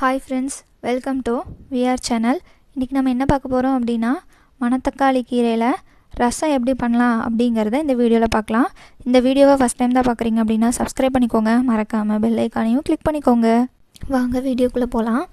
Hi friends welcome to VR channel இன்றைக்கி நம்ம என்ன பார்க்க போகிறோம் அப்படின்னா மணத்தக்காளி கீரையில் ரசம் எப்படி பண்ணலாம் அப்படிங்கிறத இந்த வீடியோவில் பார்க்கலாம். இந்த வீடியோவை ஃபஸ்ட் டைம் தான் பார்க்குறீங்க அப்படின்னா சப்ஸ்கிரைப் பண்ணிக்கோங்க. மறக்காமல் பெல் ஐக்கானையும் கிளிக் பண்ணிக்கோங்க. வாங்க வீடியோக்குள்ளே போகலாம்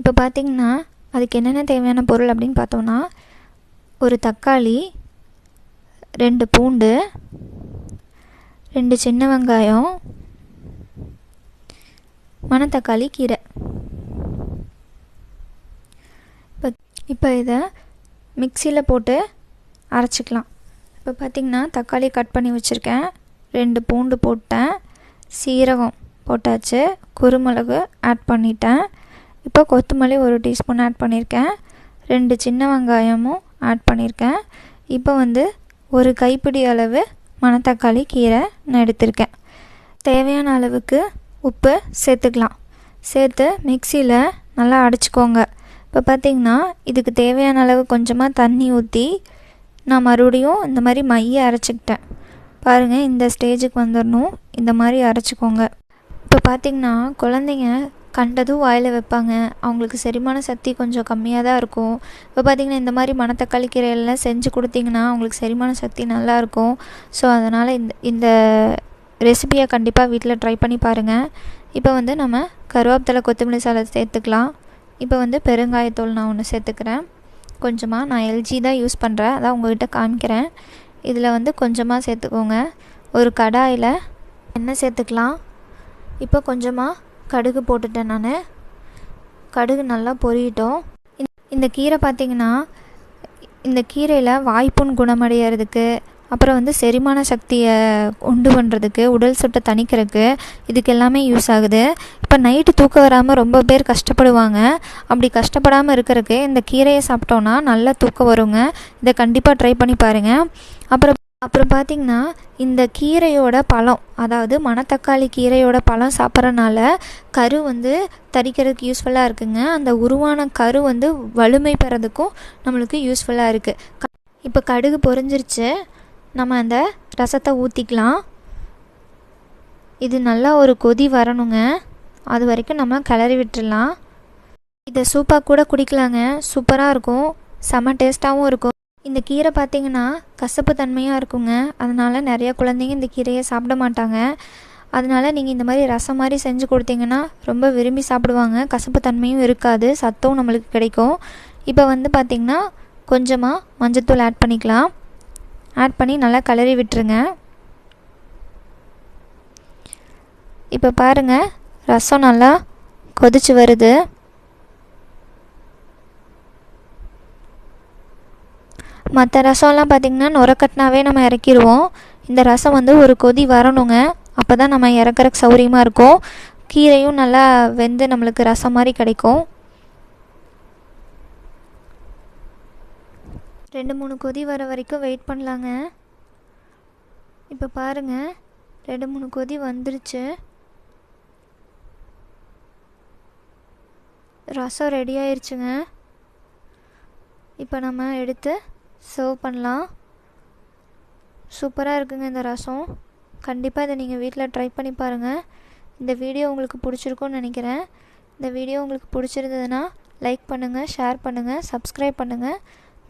இப்போ பார்த்தீங்கன்னா அதுக்கு என்னென்ன தேவையான பொருள் அப்படின்னு பார்த்தோன்னா ஒரு தக்காளி ரெண்டு பூண்டு ரெண்டு சின்ன வெங்காயம் மணத்தக்காளி கீரை. இப்போ இதை மிக்சியில் போட்டு அரைச்சிக்கலாம். இப்போ பார்த்திங்கன்னா தக்காளி கட் பண்ணி வச்சுருக்கேன். ரெண்டு பூண்டு போட்டேன். சீரகம் போட்டாச்சு. குருமிளகு ஆட் பண்ணிட்டேன். இப்போ கொத்தமல்லி ஒரு டீஸ்பூன் ஆட் பண்ணியிருக்கேன். ரெண்டு சின்ன வெங்காயமும் ஆட் பண்ணியிருக்கேன். இப்போ வந்து ஒரு கைப்பிடி அளவு மணத்தக்காளி கீரை நான் எடுத்திருக்கேன். தேவையான அளவுக்கு உப்பு சேர்த்துக்கலாம். சேர்த்து மிக்சியில் நல்லா அடிச்சுக்கோங்க. இப்போ பார்த்திங்கன்னா இதுக்கு தேவையான அளவு கொஞ்சமாக தண்ணி ஊற்றி நான் மறுபடியும் இந்த மாதிரி மைய அரைச்சிக்கிட்டேன். பாருங்கள் இந்த ஸ்டேஜுக்கு வந்துடணும் இந்த மாதிரி அரைச்சிக்கோங்க. இப்போ பார்த்திங்கன்னா குழந்தைங்க கண்டதும் வாயில் வைப்பாங்க. அவங்களுக்கு செரிமான சக்தி கொஞ்சம் கம்மியாக தான் இருக்கும். இப்போ பார்த்திங்கன்னா இந்த மாதிரி மணத்தக்காளி கீரையெல்லாம் செஞ்சு கொடுத்திங்கன்னா அவங்களுக்கு செரிமான சக்தி நல்லாயிருக்கும் ஸோ அதனால் இந்த இந்த ரெசிபியை கண்டிப்பாக வீட்டில் ட்ரை பண்ணி பாருங்கள் இப்போ வந்து நம்ம கருவேப்பிலை கொத்தமல்லி சாலை சேர்த்துக்கலாம். இப்போ வந்து பெருங்காயத்தூள் நான் ஒன்று சேர்த்துக்கிறேன். கொஞ்சமாக நான் எல்ஜி தான் யூஸ் பண்ணுறேன் அதான் உங்கள்கிட்ட காமிக்கிறேன் இதில் வந்து கொஞ்சமாக சேர்த்துக்கோங்க. ஒரு கடாயில் எண்ணெய் சேர்த்துக்கலாம். இப்போ கொஞ்சமாக கடுகு போட்டுட்டேன் நான். கடுகு நல்லா பொரியட்டும். இந்த கீரை பார்த்திங்கன்னா இந்த கீரையில் வாய்ப்புண் குணமடைகிறதுக்கு அப்புறம் வந்து செரிமான சக்தியை உண்டு பண்ணுறதுக்கு உடல் சொட்டை தணிக்கிறதுக்கு இதுக்கு எல்லாமே யூஸ் ஆகுது. இப்போ நைட்டு தூக்கம் வராமல் ரொம்ப பேர் கஷ்டப்படுவாங்க. அப்படி கஷ்டப்படாமல் இருக்கிறதுக்கு இந்த கீரையை சாப்பிட்டோன்னா நல்லா தூக்கம் வருங்க. இதை கண்டிப்பாக ட்ரை பண்ணி பாருங்கள் அப்புறம் அப்புறம் பார்த்திங்கன்னா இந்த கீரையோட பழம் அதாவது மணத்தக்காளி கீரையோட பழம் சாப்பிட்றனால கரு வந்து தரிக்கிறதுக்கு யூஸ்ஃபுல்லாக இருக்குங்க. அந்த உருவான கரு வந்து வலிமை பெறதுக்கும் நம்மளுக்கு யூஸ்ஃபுல்லாக இருக்குது இப்போ கடுகு பொறிஞ்சிருச்சு நம்ம அந்த ரசத்தை ஊற்றிக்கலாம் இது நல்லா ஒரு கொதி வரணுங்க. அது வரைக்கும் நம்ம கிளறி விட்டுடலாம் இதை சூப்பாக கூட குடிக்கலாங்க. சூப்பராக இருக்கும். செம்ம டேஸ்ட்டாகவும் இருக்கும். இந்த கீரை பார்த்திங்கன்னா கசப்பு தன்மையாக இருக்குங்க. அதனால் நிறைய குழந்தைங்க இந்த கீரையை சாப்பிட மாட்டாங்க. அதனால் நீங்கள் இந்த மாதிரி ரசம் மாதிரி செஞ்சு கொடுத்தீங்கன்னா ரொம்ப விரும்பி சாப்பிடுவாங்க. கசப்பு தன்மையும் இருக்காது. சத்தும் நம்மளுக்கு கிடைக்கும். இப்போ வந்து பார்த்திங்கன்னா கொஞ்சமாக மஞ்சத்தூள் ஆட் பண்ணிக்கலாம். ஆட் பண்ணி நல்லா கலரி விட்டுருங்க. இப்போ பாருங்கள் ரசம் நல்லா கொதிச்சு வருது. மற்ற ரசம்லாம் பார்த்திங்கன்னா நுரக்கட்டினாவே நம்ம இறக்கிடுவோம் இந்த ரசம் வந்து ஒரு கொதி வரணுங்க. அப்போ தான் நம்ம இறக்குறக்கு சௌரியமாக இருக்கும். கீரையும் நல்லா வெந்து நம்மளுக்கு ரசம் மாதிரி கிடைக்கும். ரெண்டு மூணு கொதி வர வரைக்கும் வெயிட் பண்ணலாங்க. இப்போ பாருங்கள் ரெண்டு மூணு கொதி வந்துருச்சு. ரசம் ரெடி ஆயிடுச்சுங்க இப்போ நம்ம எடுத்து சர்வ் பண்ணலாம். சூப்பராக இருக்குங்க இந்த ரசம். கண்டிப்பாக இதை நீங்கள் வீட்டில் ட்ரை பண்ணி பாருங்கள் இந்த வீடியோ உங்களுக்கு பிடிச்சிருக்கும்னு நினைக்கிறேன். இந்த வீடியோ உங்களுக்கு பிடிச்சிருந்ததுன்னா லைக் பண்ணுங்கள் ஷேர் பண்ணுங்கள் சப்ஸ்கிரைப் பண்ணுங்கள்